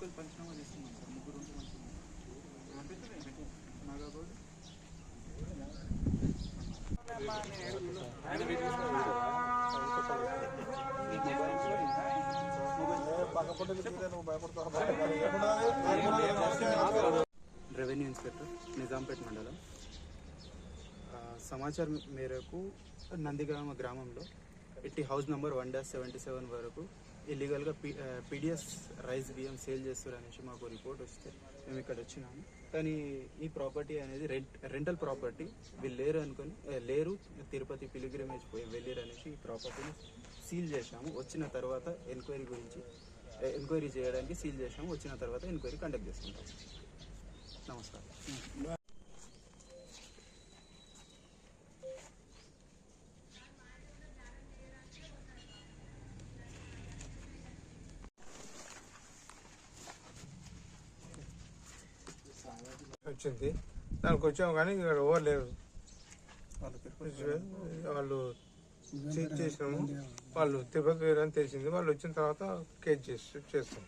Local పంచనామా చేస్తున్నాం sir. ముగ్గురు revenue inspector Nizampet మండలం. సమాచారం మేరకు నందిగ్రామ గ్రామంలో ఎట్టి house number one dash seventy seven వరకు ఇల్లీగల్గా పి పీడిఎస్ రైస్ బియ్యం సేల్ చేస్తారు అనేసి మాకు రిపోర్ట్ వస్తే మేము ఇక్కడ వచ్చినాము. కానీ ఈ ప్రాపర్టీ అనేది రెంట్ రెంటల్ ప్రాపర్టీ. వీళ్ళు లేరు అనుకుని లేరు. తిరుపతి పిలిగ్రిమేజ్ పోయి వెళ్ళారు అనేసి ఈ ప్రాపర్టీని సీల్ చేశాము. వచ్చిన తర్వాత ఎంక్వైరీ గురించి ఎంక్వైరీ చేయడానికి సీల్ చేశాము. వచ్చిన తర్వాత ఎంక్వైరీ కండక్ట్ చేసుకుంటాం నమస్కారం. వచ్చింది. దానికి వచ్చాము కానీ ఇక్కడ ఎవరు లేరు. వాళ్ళు చేసినాము. వాళ్ళు తిరుపతి వేరు అని తెలిసింది. వాళ్ళు వచ్చిన తర్వాత కేజ్ చేసి చేస్తాం.